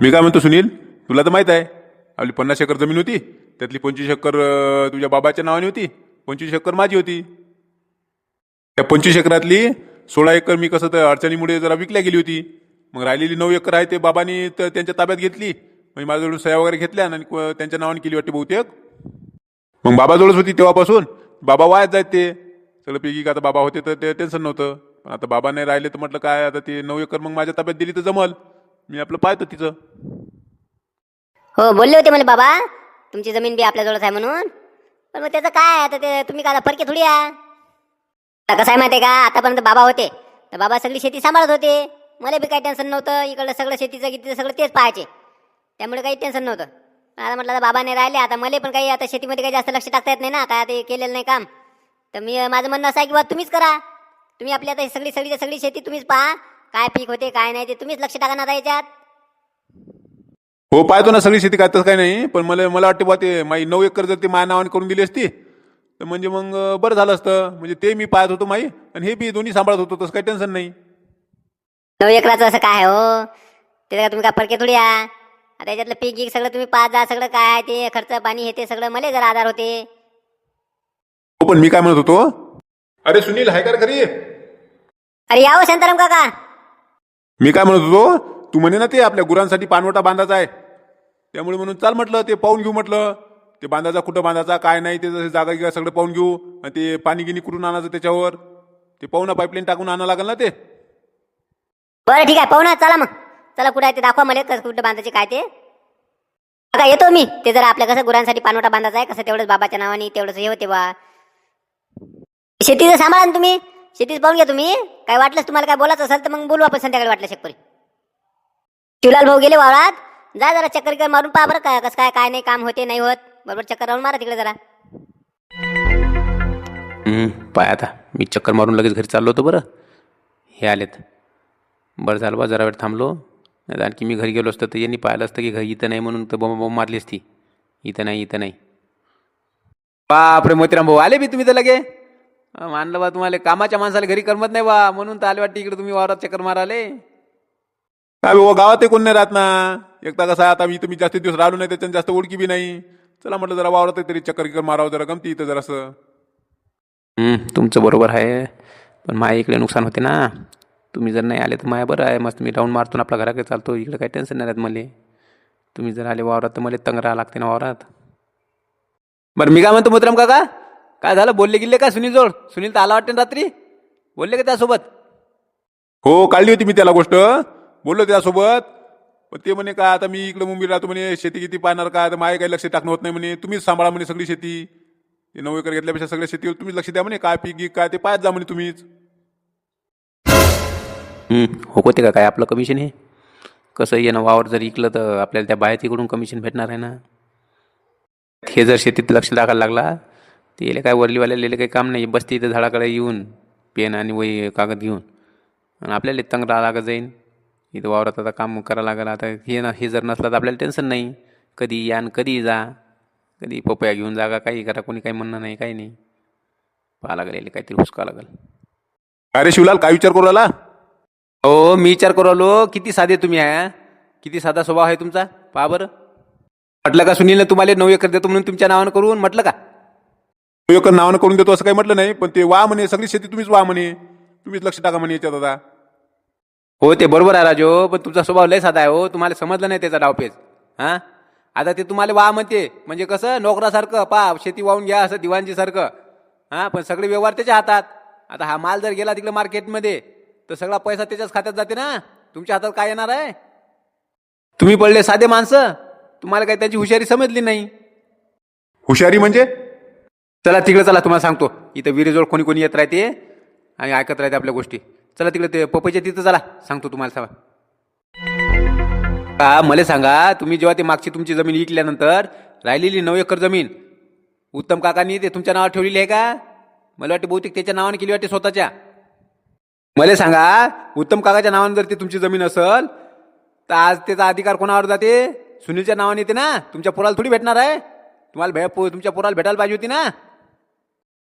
मी काय म्हणतो सुनील? तुला तर माहीत आहे. आपली पन्नास एकर जमीन होती. त्यातली पंचवीस एकर अं, तुझ्या बाबाच्या नावाने होती. पंचवीस एकर माझी होती. त्या पंचवीस एकरातली सोळा एकर मी कसं तर अडचणीमुळे जरा विकल्या गेली होती. मग राहिलेली नऊ एकर आहे ते बाबांनी त- त्यांच्या ताब्यात घेतली. म्हणजे माझ्याजवळून सह्या वगैरे घेतल्या आणि क- त्यांच्या नावाने केली वाटते बहुतेक. मग बाबाजवळच होती तेव्हापासून. बाबा वायात जायत ते. सगळं पैकी का आता बाबा होते तर ते टेन्शन नव्हतं. पण आता बाबा नाही राहिले तर म्हटलं काय आता ते नऊ एकर मग माझ्या ताब्यात दिली तर जमल. मी आपलं पाहतो तिचं. हो बोलले होते मला बाबा तुमची जमीन बी आपल्याजवळच आहे म्हणून. पण मग त्याचं काय आता ते तुम्ही काय फरके थोडी आहे? आता कसं आहे माहिती आहे का? आतापर्यंत बाबा होते. तर बाबा सगळी शेती सांभाळत होते. मला बी काही टेन्शन नव्हतं. इकडलं सगळं शेतीचं गितीचं सगळं तेच पाहायचे. त्यामुळे काही टेन्शन नव्हतं. पण आता म्हटलं बाबा नाही राहिले. आता मला पण काही आता शेतीमध्ये काही जास्त लक्ष टाकता येत नाही ना. आता ते केलेलं नाही काम. तर मी माझं म्हणणं असं आहे की बा तुम्हीच करा. तुम्ही आपली आता सगळी सगळी सगळी शेती तुम्हीच पहा. काय पीक होते काय नाही ते तुम्हीच लक्ष टाका ना आता याच्यात. हो पाहतो ना सगळी शेती काय तसं काही नाही. पण मला मला वाटते बा ते माई नऊ एकर जर ते माझ्या नावाने करून दिली असती तर म्हणजे मग बरं झालं असतं. म्हणजे ते मी पाहत होतो माई आणि हे बी दोन्ही सांभाळत होतो तसं काही टेन्शन नाही. नऊ एकराचं असं काय आहे हो? ते काय तुम्ही काय फरके थोडी आहे आता याच्यातलं पीक गीक सगळं तुम्ही पाच जा सगळं काय आहे ते खर्च पाणी हे ते सगळं मला जरा आधार होते. हो पण मी काय म्हणत होतो? अरे सुनील हाय का रे घरी? अरे यावं शांताराम काका. मी काय म्हणत होतो तू म्हणे ना ते आपल्या गुरांसाठी पानवटा बांधायचा आहे. त्यामुळे म्हणून चाल म्हटलं ते पाहून घेऊ म्हटलं. ते बांधायचा कुठं बांधायचा काय नाही ते जसं जागा गिगा सगळं पाहून घेऊ आणि ते पाणी गिनी कुठून आणायचं त्याच्यावर. ते पाहू ना पाईपलाईन टाकून आणावं लागेल ना ते. बरं ठीक आहे. पाहू ना चला मग. चला कुठं आहे ते दाखवा मला कसं कुठं बांधायचे काय ते. बघा येतो मी. ते जरा आपल्या कसं गुरांसाठी पानवटा बांधायचा आहे कसं तेवढंच बाबाच्या नावाने तेवढंच हे होते बा. शेतीचं सांभाळा ना तुम्ही. शेतीच पाहून घ्या तुम्ही. काय वाटलंच तुम्हाला काय बोलायचं असेल तर मग बोलू आपण संध्याकाळी वाटलं शेतकरी. शिवलाल भाऊ गेले वावरात. जा जरा चक्कर कर मारून पहा बरं काय कसं काय काय नाही काम होते नाही होत. बरोबर चक्कर राहून मारा तिकडे जरा. हं, पाय आता. मी चक्कर मारून लगेच घरी चाललो होतो बरं. हे आलेत. बरं झालं बा जरा वेळ थांबलो. नाही आणखी मी घरी गेलो असतो तर यांनी पाहिलं असतं की घरी इथं नाही म्हणून तर बॉम्ब बॉम्ब मारली असती. इथं नाही इथं नाही. बापरे मोतीराम भाऊ आले बी तुम्ही तर लगे. मानलं बा तुम्हाला कामाच्या माणसाला घरी करमत नाही बा म्हणून तर आले वाटते इकडे तुम्ही वावरात चक्कर माराले काय बाबा गावात कोण नाही राहत ना. एकदा कसं आहे आता मी तुम्ही जास्त दिवस राहिलो नाही त्याच्यानं जास्त ओळखी बी नाही. चला म्हटलं जरा वावरात तरी चक्कर किकर मारावं जरा गमती इथं जरासं. हं, तुमचं बरोबर आहे पण माया इकडे नुकसान होते ना. तुम्ही जर नाही आले तर माया बरं आहे. मस्त मी राऊंड मारतो ना आपल्या घराकडे चालतो. इकडे काही टेन्शन नाही राहत मला. तुम्ही जर आले वावरात तर मला तंग राहा लागते ना वावरात. बरं मी काय म्हणतो मोतराम काका? काय झालं? बोलले गेले का सुनील जोड सुनील तर आला वाटते ना रात्री? बोलले का त्यासोबत? हो काढली होती मी त्याला गोष्ट. बोललो त्यासोबत. पण ते म्हणे काय आता मी इकडे मुंबईला राहतो म्हणे शेती किती पाहणार काय तर माझ्या काही लक्ष टाकणं होत नाही म्हणे. तुम्हीच सांभाळा म्हणे सगळी शेती. ते नऊ एकर घेतल्यापेक्षा सगळ्या शेतीवर तुम्हीच लक्ष द्या म्हणे. काय पीक गीक काय ते पाहत जा म्हणे तुम्हीच. हं, हो होते का काय आपलं कमिशन हे? कसं आहे ना वावर जर इकलं तर आपल्याला त्या बाहेर तिकडून कमिशन भेटणार आहे ना? हे जर शेतीत लक्ष टाकायला लागला याला काय वरलीवाल्याला याला काही काम नाही बसते इथं झाडाकडे येऊन पेन आणि वही कागद घेऊन. आणि आपल्याला तंग राहा लागत जाईन. इथं वावरात आता काम करावं लागेल. आता हे ना हे जर नसलं तर आपल्याला टेन्शन नाही. कधी या आणि कधी जा. कधी पपया घेऊन जा का काही करा. कोणी काही म्हणणं नाही काही नाही. पाहा लागेल काहीतरी हुसका लागेल. अरे शिवलाल काय विचार करू राहिला? हो मी विचार करू आलो किती साधे तुम्ही आहे किती साधा स्वभाव आहे तुमचा? पहा बरं. म्हटलं का सुनील तुम्हाला नऊ एकर देतो म्हणून तुमच्या नावानं करून? म्हटलं का? एकर नावानं करून देतो असं काही म्हटलं नाही पण ते वा म्हणे सगळी शेती तुम्हीच वा म्हणे. तुम्हीच लक्ष टाका म्हणे याच्यात आता. हो ते बरोबर आहे राजो पण तुमचा स्वभाव लय साधा आहे हो. तुम्हाला समजलं नाही त्याचा डावपेच हां? आता ते तुम्हाला वा म्हणते. म्हणजे कसं नोकरासारखं पा शेती वाहून घ्या असं दिवाणजीसारखं. हां पण सगळे व्यवहार त्याच्या हातात. आता हा माल जर गेला तिकडे मार्केटमध्ये तर सगळा पैसा त्याच्याच खात्यात जाते ना? तुमच्या हातात काय येणार आहे? तुम्ही पडले साधे माणसं. तुम्हाला काही त्याची हुशारी समजली नाही. हुशारी म्हणजे? चला तिकडे चला तुम्हाला सांगतो. इथं विहिरीजवळ कोणी कोणी येत राहते आणि ऐकत राहते आपल्या गोष्टी. चला तिकडे ते पपईच्या तिथं चला सांगतो तुम्हाला सांगा का मला सांगा तुम्ही जेव्हा ते मागची तुमची जमीन विकल्यानंतर राहिलेली नऊ एकर जमीन उत्तम काकांनी ते तुमच्या नावावर ठेवलेली आहे का? मला वाटते बहुतेक त्याच्या नावाने केली वाटते स्वतःच्या. मला सांगा उत्तम काकाच्या नावाने जर ती तुमची जमीन असल तर आज त्याचा अधिकार कोणावर जाते? सुनीलच्या नावाने येते ना? तुमच्या पोराला थोडी भेटणार आहे? तुम्हाला भे तुमच्या पोराला भेटायला पाहिजे होती ना?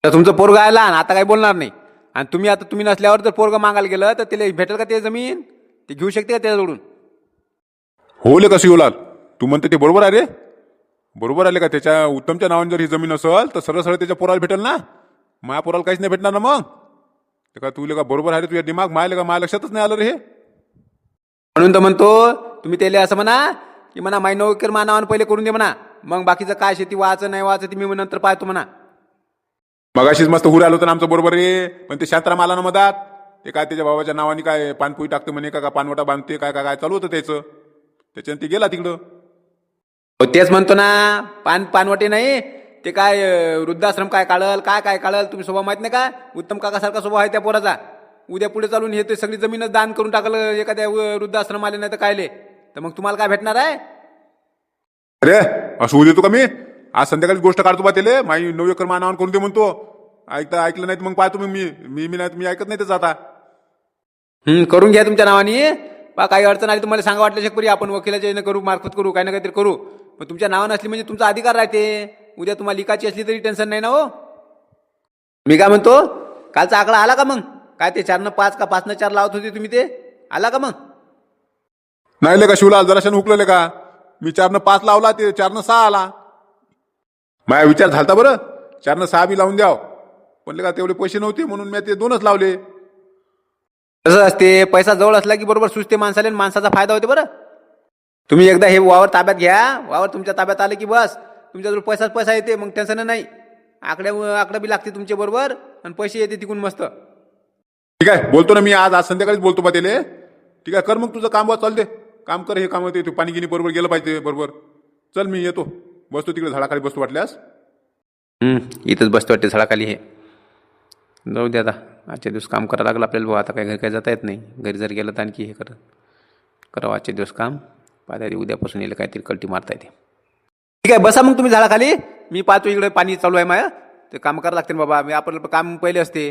तर तुमचं पोरग आहे लहान आता काही बोलणार नाही. आणि तुम्ही आता तुम्ही नसल्यावर जर पोरग मागायला गेलं तर त्याला भेटेल का ते जमीन? ते घेऊ शकते का त्याच्याकडून हो ले का शिवलाल तू म्हणते ते बरोबर आहे रे. बरोबर आले का? त्याच्या उत्तमच्या नावाने जर ही जमीन असेल तर सरळ सरळ त्याच्या पोराला भेटेल ना. माया पोराला काहीच नाही भेटणार ना मग. ते का तुला का बरोबर आहे रे तुझ्या दिमाग? मायला का? माया लक्षातच नाही आलं रे हे. म्हणून तर म्हणतो तुम्ही त्याला असं म्हणा की म्हणा माय एकर मानावानं पहिले करून दे म्हणा. मग बाकीचं काय शेती व्हायचं नाही व्हायचं ते मी नंतर पाहतो म्हणा. मगाशीच मस्त हुर आलो होतं ना आमचं बरोबर रे. पण ते शांताराम आला ना मधात. ते काय त्याच्या बाबाच्या नावाने काय पानपोई टाकते म्हणे का का पानवटा बांधते काय काय काय चालू होतं त्याचं. त्याच्यानं ते गेला तिकडं. हो तेच म्हणतो ना पान पानवटे नाही ते काय अं, वृद्धाश्रम काय काढल काय काय काढल तुम्ही स्वभाव माहीत नाही का? उत्तम काकासारखा स्वभाव आहे त्या पोराचा. उद्या पुढे चालून हे ते सगळी जमीनच दान करून टाकलं एखाद्या अं, वृद्धाश्रम आले नाही तर कायले. तर मग तुम्हाला काय भेटणार आहे? अरे असं होऊ देतो का मी? आज संध्याकाळी गोष्ट काढतो बा त्याले. माई नऊ एकर मानावर करून दे म्हणतो. ऐकता ऐकलं नाही तर मग पाहतो मी मी मी मी नाही मी ऐकत नाही त्याचं आता. हं, करून घ्या तुमच्या नावाने. पा काही अडचण आली तुम्हाला सांगा वाटलं शकपरी आपण वकिलाच्या यानं करू मार्फत करू काही ना काहीतरी करू. पण तुमच्या नावानं असली म्हणजे तुमचा अधिकार राहते. उद्या तुम्हाला लिकाची असली तरी टेन्शन नाही ना हो. मी काय म्हणतो कालचा आकडा आला का मग? काय ते चारनं पाच का पाचनं चार लावत होते तुम्ही ते? आला का मग? नाही का शिवलाल जराशाने हुकलेले का? मी चारनं पाच लावला ते चारनं सहा आला. माझा विचार झालता बरं. चारनं सहा बी लावून द्याव. पण ले का तेवढे पैसे नव्हते म्हणून मी ते दोनच लावले. तसं असते पैसा जवळ असला की बरोबर सुचते माणसाला आणि माणसाचा फायदा होते बरं. तुम्ही एकदा हे वावर ताब्यात घ्या. वावर तुमच्या ताब्यात आले की बस. तुमच्याजवळ पैसाच पैसा येते मग टेन्शन नाही. आकड्या आकडं बी लागते तुमच्या बरोबर आणि पैसे येते तिकून मस्त. ठीक आहे बोलतो ना मी आज आज संध्याकाळीच बोलतो बा त्याले ठीक आहे कर मग तुझं काम बा चाल दे. काम कर हे काम ते तू पाणी गिनी बरोबर गेलं पाहिजे बरोबर. चल मी येतो. बसतो तिकडे झाडाखाली बसतो वाटल्यास? हं, इथंच बसतो वाटते झाडाखाली हे. जाऊ दे आता. आजच्या दिवस काम करावं लागलं आपल्याला भाऊ. आता काही घरी काही जाता येत नाही. घरी जर गेलं तर आणखी हे करत. करावं आजचे दिवस काम. पाहता उद्यापासून येईल काहीतरी कल्टी मारता येते. ठीक आहे बसा मग तुम्ही झाडाखाली. मी पाहतो इकडे पाणी चालू आहे माया. ते काम करावं लागते ना बाबा. मी आपलं काम पहिले असते.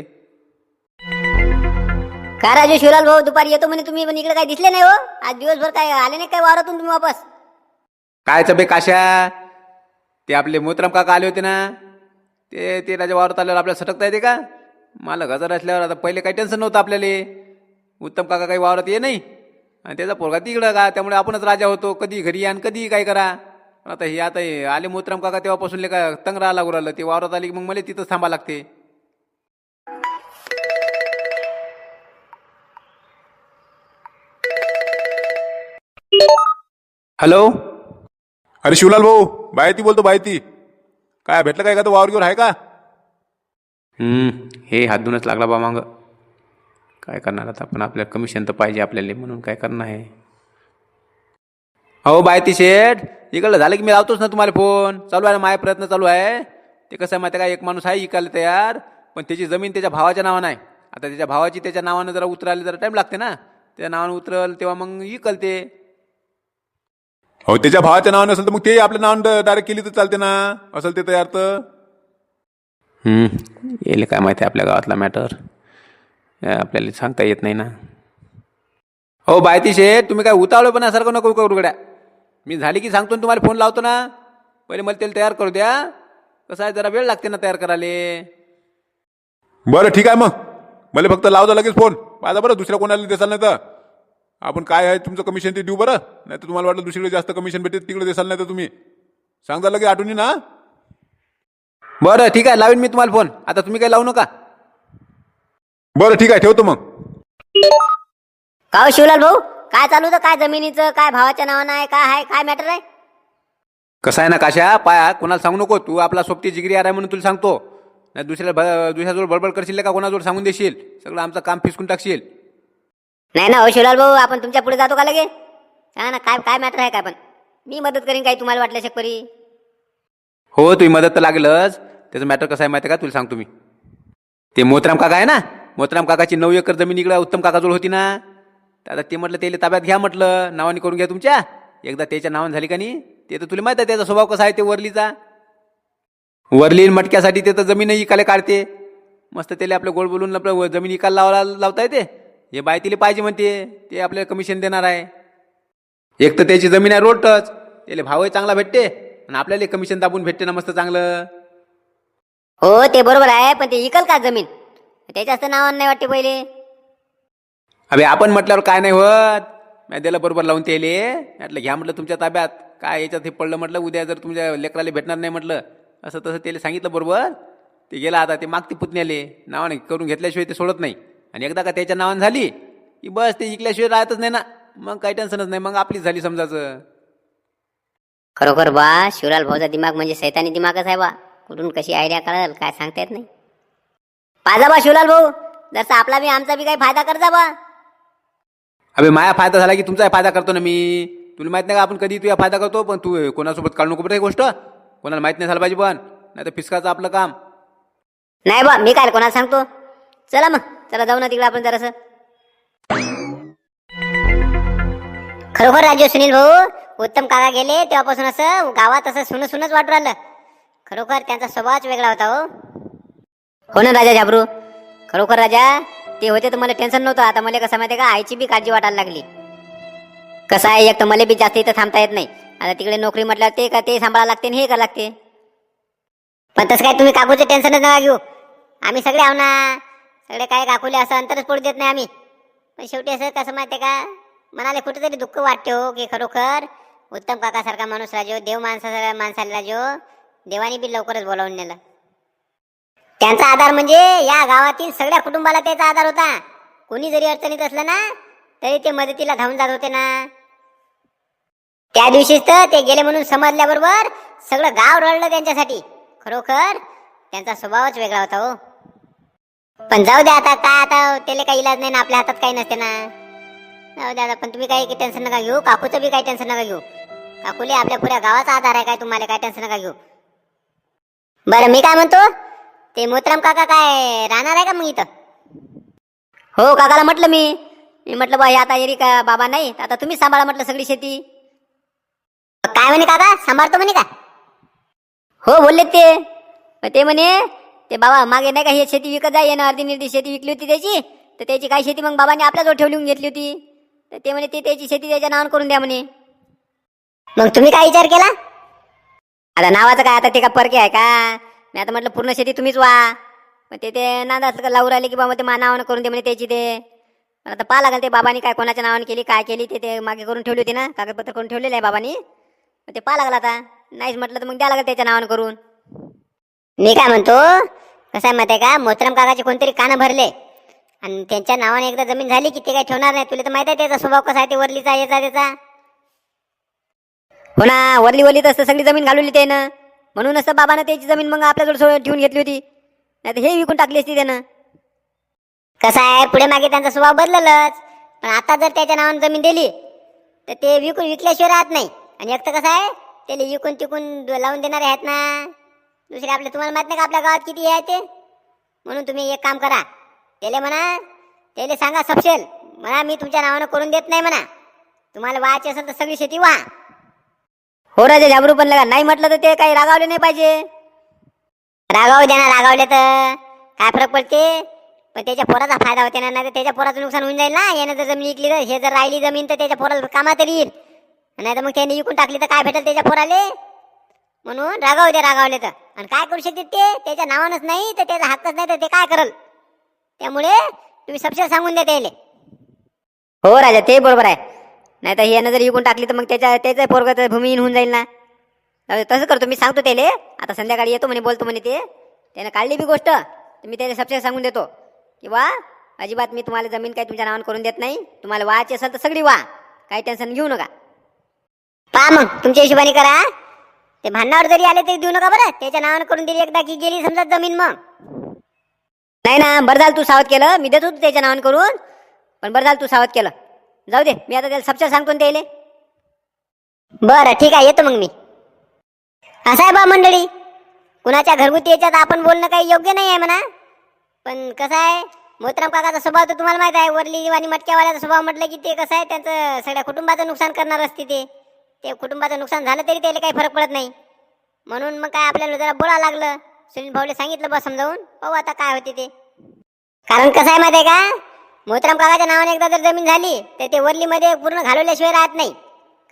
का राजू शिवलाल भाऊ दुपारी येतो म्हणे तुम्ही पण इकडे काही दिसले नाही हो. आज दिवसभर काय आले नाही काय वावरातून तुम्ही वापस? कायचं बे काशा ते आपले मोतराम काका आले होते ना ते ते राजा वावरत आल्यावर आपल्याला सटकता येते का? मला गजर असल्यावर आता पहिले काही टेन्शन नव्हतं आपल्याला. उत्तम काका काही वावरात ये नाही. आणि त्याचा पोरगा तिकडं का? त्यामुळे आपणच राजा होतो. कधी घरी या आणि कधी काय करा. आता हे आता हे आले मोतराम काका तेव्हापासून लेका तंग राहा लागू राहिलं. ते वावरात आले की मग मला तिथंच थांबा लागते. हॅलो अरे शिवलाल भाऊ बायती बोलतो बायती. काय भेटलं काय का तो वावर घेऊन आहे का? हम्म, हे हात धुवूनच लागला बा मागं. काय करणार आता पण आपल्याला कमिशन तर पाहिजे आपल्याला म्हणून काय करणार आहे? अहो बायती शेठ इकडलं झालं की मी लावतोच ना तुम्हाला फोन. चालू आहे ना माझा प्रयत्न चालू आहे. ते कसं आहे माहिती आहे का? एक माणूस आहे इकायला तयार पण त्याची जमीन त्याच्या भावाच्या नावानं आहे. आता त्याच्या भावाची त्याच्या नावानं जरा उतरायला जरा टाईम लागते ना. त्या नावानं उतरल तेव्हा मग इकल ते हो त्याच्या भावाच्या नावाने असेल तर मग ते आपल्या नावानं डायरेक्ट केली तर चालते ना. असेल ते तयार तर. येईल काय माहिती आहे आपल्या गावातला मॅटर आपल्याला सांगता येत नाही ना. हो बायती शेठ तुम्ही काय उतावळेपणासारखं नको करू गड्या. मी झाली की सांगतो ना तुम्हाला फोन लावतो ना. पहिले मला त्याला तयार करू द्या. कसं आहे जरा वेळ लागते ना तयार करायला. बरं ठीक आहे मग. मला फक्त लावजा लगेच फोन. माझा बरं दुसऱ्या कोणाला देसाल नाही तर. आपण काय आहे तुमचं कमिशन ते देऊ बरं. नाही तर तुम्हाला वाटलं दुसरीकडे जास्त कमिशन भेटेल तिकडे देसाल नाही तर तुम्ही. सांगा लगे आठवणी ना? बरं ठीक आहे लावीन मी तुम्हाला फोन आता तुम्ही काही लावू नका. बरं ठीक आहे ठेवतो मग. का हो शिवलाल भाऊ? काय चालू होतं? काय जमिनीचं काय भावाच्या नावानं आहे काय आहे काय मॅटर आहे? कसं आहे ना काशा पाया कोणाला सांगू नको. तू आपला सोबती जिगरी आहे म्हणून तुला सांगतो. नाही दुसऱ्या भ- दुसऱ्याजवळ बडबड करशील का? कोणाजवळ सांगून देशील? सगळं आमचं काम फिसकून टाकशील. नाही ना हो शिवलाल भाऊ आपण तुमच्यापुढे जातो का लगे हा ना काय काय मॅटर आहे काय पण? मी मदत करीन काही तुम्हाला वाटलं शेतकरी? हो तुम्ही मदत तर लागलंच. त्याचं मॅटर कसं आहे माहिती आहे का? तुला सांगतो मी. ते मोतराम काका आहे ना? मोतराम काकाची नऊ एकर जमीन इकडं उत्तम काकाजवळ होती ना? तर आता ते म्हटलं त्याला ताब्यात घ्या म्हटलं. नावाने करून घ्या तुमच्या. एकदा त्याच्या नावाने झाली का नाही? ते तर तुला माहीत आहे त्याचा स्वभाव कसा आहे ते वरलीचा. वरली मटक्यासाठी ते तर जमीन इकायला काढते. मस्त त्याला आपलं गोड बोलून आपलं व- जमीन इकायला लावायला लावता येते हे बाय तिला पाहिजे म्हणते ते आपल्याला कमिशन देणार आहे. एक तर त्याची जमीन आहे रोड टच त्याला भावही चांगला भेटते आणि आपल्याला कमिशन दाबून भेटते ना मस्त चांगलं. हो ते बरोबर आहे पण ते इकल का जमीन? त्याच्याच तर नावानं नाही वाटते पहिले. अबे आपण म्हटल्यावर काय नाही होत. मी दिलं बरोबर लावून त्याले. म्हटलं घ्या म्हटलं तुमच्या ताब्यात. काय याच्यात हे पडलं म्हटलं उद्या जर तुमच्या लेकराला भेटणार नाही म्हटलं. असं तसं त्याला सांगितलं बरोबर. ते गेला आता ते मागते पुतण्याले. नावाने करून घेतल्याशिवाय ते सोडत नाही. आणि एकदा का त्याच्या नावाने झाली की बस ते इकल्याशिवाय राहतच नाही ना. मग काही टेन्शनच नाही मग आपलीच झाली समजायचं. खरोखर बा शिवलाल भाऊचा दिमाग म्हणजे सैतानी दिमागच आहे बा. कुठून कशी आयडिया कळल काय सांगता येत नाही. पाजा बा शिवलाल भाऊ जसा आपला बी आमचा बी काही फायदा करता बा. अबे माया फायदा झाला की तुमचा फायदा करतो ना मी. तुला माहीत नाही का आपण कधी तुझा फायदा करतो पण तू कोणासोबत काढू नको बरं ही गोष्ट. कोणाला माहीत नाही झालं पाहिजे पण नाही तर फिसकाचं आपलं काम. नाही बा मी काय कोणाला सांगतो? चला मग. चला जाऊ ना तिकडे आपण जरासं. खरोखर राजू सुनील भाऊ उत्तम काका गेले तेव्हापासून असं गावात असं सुन सुनच वाटू राहिलं. खरोखर त्यांचा स्वभावच वेगळा होता हो. हो ना राजा झाबरू खरोखर राजा ते होते तर मला टेन्शन नव्हतं. आता मला कसं माहिती का आईची बी काळजी वाटायला लागली. कसं आहे एक तर मला बी जास्त इथं थांबता येत नाही. आता तिकडे नोकरी म्हटल्यावर ते का ते सांभाळा लागते आणि हे करा लागते? पण तसं काय तुम्ही काकूचं टेन्शनच नका घेऊ. आम्ही सगळे आहो ना. सगळे काय काकूले असं अंतरच पडू देत नाही आम्ही. पण शेवटी असं कसं माहिती का? मनाला कुठेतरी दुःख वाटते हो की खरोखर उत्तम काकासारखा माणूस राजो देव माणसा माणसाला राजो देवानी बी लवकरच बोलावून नेलं. त्यांचा आधार म्हणजे या गावातील सगळ्या कुटुंबाला त्याचा आधार होता. कोणी जरी अडचणीत असलं ना तरी ते मदतीला धावून जात होते ना. त्या दिवशीच तर ते गेले म्हणून समजल्याबरोबर सगळं गाव रडलं त्यांच्यासाठी. खरोखर त्यांचा स्वभावच वेगळा होता हो. पण जाऊ द्या आता काय आता त्याला काही इलाज नाही ना आपल्या हातात काही नसते ना. जाऊ द्या आता पण तुम्ही काही टेन्शन नका घेऊ काकूचं बी काही टेन्शन नका घेऊ. काकूले आपल्या पुऱ्या गावाचा आधार आहे काय तुम्हाला काय टेन्शन नका घेऊ. बरं मी काय म्हणतो? ते मोतराम काका काय राहणार आहे का मग इथं? हो काकाला म्हटलं मी. मी म्हटलं बा आता येरी का बाबा नाही? आता तुम्ही सांभाळा म्हटलं सगळी शेती. काय म्हणे काका? सांभाळतो म्हणे का? हो बोलले ते. ते म्हणे ते बाबा मागे नाही का हे शेती विकत जाई ना अर्धी निर्धी शेती विकली होती त्याची तर त्याची काय शेती मग बाबाने आपल्याजवळ ठेवून घेतली होती. तर ते म्हणे ते त्याची शेती त्याच्या नावावर करून द्या म्हणे. मग तुम्ही काय विचार केला? आता नावाचं काय आता ते का परके आहे का? मी आता म्हटलं पूर्ण शेती तुम्हीच वा. मग ते ते नांदा लावून राहिले की बाबा ते मा नावानं करून दे म्हणे त्याची ते. पण आता पाहा लागेल ते बाबांनी काय कोणाच्या नावाने केली काय केली ते ते मागे करून ठेवली होती ना कागदपत्र करून ठेवलेले आहे बाबांनी. मग ते पाहा लागलं आता. नाहीच म्हटलं तर मग द्या लागेल त्याच्या नावानं करून. मी काय म्हणतो कसं आहे माहिती आहे का मोहतरम काकाचे कोणतरी कानं भरले. आणि त्यांच्या नावाने एकदा जमीन झाली की ते काही ठेवणार नाही. तुला तर माहिती आहे त्याचा स्वभाव कसा आहे ते वरलीचा याचा त्याचा. हो ना वरली वरली तर सगळी जमीन घालवली त्यानं म्हणूनच असं बाबानं त्याची जमीन मग आपल्याजवळ सो- ठेवून घेतली होती. नाही तर हे विकून टाकली असती त्यानं. कसं आहे पुढे मागे त्यांचा स्वभाव बदललंच. पण आता जर त्याच्या नावानं जमीन दिली तर ते विकून विकल्याशिवाय राहत नाही. आणि एक तर कसं आहे त्याला विकून तिकून लावून देणारे आहेत ना. दुसरे आपले तुम्हाला माहीत नाही का आपल्या गावात किती आहे ते? म्हणून तुम्ही एक काम करा. त्याला म्हणा त्याला सांगा सपशेल. म्हणा मी तुमच्या नावानं करून देत नाही म्हणा. तुम्हाला वाहायची असेल तर सगळी शेती व्हा. हो राजे झाबरू पण लगा. नाही म्हटलं तर ते काही रागावले नाही पाहिजे. रागावू द्या ना रागावले तर. काय फरक पडते? पण त्याच्या पोराचा फायदा होते ना नाही तर त्याच्या पोराचं नुकसान होऊन जाईल ना. यानं जर जमीन विकली तर हे जर राहिली जमीन तर त्याच्या पोराला कामात येईल. नाही तर मग त्याने विकून टाकली तर काय भेटेल त्याच्या पोराले? म्हणून रागावू दे रागावले तर. आणि काय करू शकते ते? त्याच्या नावानच नाही तर त्याचा हक्कच नाही तर ते काय करल? त्यामुळे तुम्ही सबसे सांगून द्या त्याले. हो राजा ते बरोबर आहे. नाही तर यानं जर विकून टाकली तर मग त्याच्या त्याचं पोरग तर भूमिहीन होऊन जाईल ना. तसं करतो मी सांगतो त्याले. आता संध्याकाळी येतो म्हणे बोलतो म्हणे ते. त्यानं काढली बी गोष्ट तर मी त्याला सबसे सांगून देतो. की वा अजिबात मी तुम्हाला जमीन काही तुमच्या नावानं करून देत नाही. तुम्हाला वाची असेल तर सगळी वा. काही टेन्शन घेऊ नका. पहा मग तुमच्या हिशोबाने करा. ते भांडणावर जरी आले तरी देऊ नका बरं. त्याच्या नावानं करून दिली एकदा की गेली समजा जमीन मग. नाही ना बरं झालं तू सावध केलं. मी देत होतो त्याच्या नावानं करून. पण बरं झालं तू सावध केलं. जाऊ दे मी आता त्याला सबच्या सांगतो त्याले बरं ठीक आहे येतो मग मी. असं आहे बा मंडळी. कुणाच्या घरगुती याच्यात आपण बोलणं काही योग्य नाही आहे म्हणा. पण कसं आहे मोहतराम काकाचा स्वभाव तर तुम्हाला माहीत आहे. वरली आणि मटक्यावाल्याचा स्वभाव म्हटलं की ते कसं आहे त्यांचं सगळ्या कुटुंबाचं नुकसान करणार असते ते. ते कुटुंबाचं नुकसान झालं तरी त्याला काही फरक पडत नाही. म्हणून मग काय आपल्याला जरा बोलावं लागलं. सुनील भाऊले सांगितलं बस समजावून. पाहू आता काय होते ते. कारण कसं आहे माहिती आहे का? मोहतराम काकाच्या नावाने एकदा जर जमीन झाली तर ते वरलीमध्ये पूर्ण घालवल्याशिवाय राहत नाही.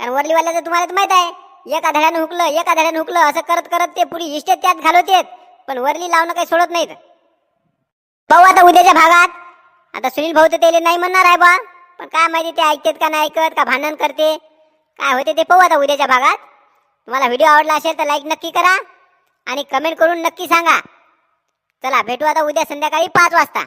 कारण वरलीवाल्याचं तुम्हाला तर माहीत आहे. एका धड्यानं हुकलं एका धड्यानं हुकलं असं करत करत ते पुरी इस्टेट त्यात घालवतेत. पण वरली लावणं काही सोडत नाहीत. पाहू आता उद्याच्या भागात. आता सुनील भाऊ तर त्याला नाही म्हणणार आहे बा. पण काय माहिती ते ऐकतात का नाही ऐकत का भांडण करते. काय होते ते पाहू आता उद्याच्या भागात. तुम्हाला व्हिडिओ आवडला असेल तर लाईक नक्की करा आणि कमेंट करून नक्की सांगा. चला भेटू आता उद्या संध्याकाळी पाच वाजता.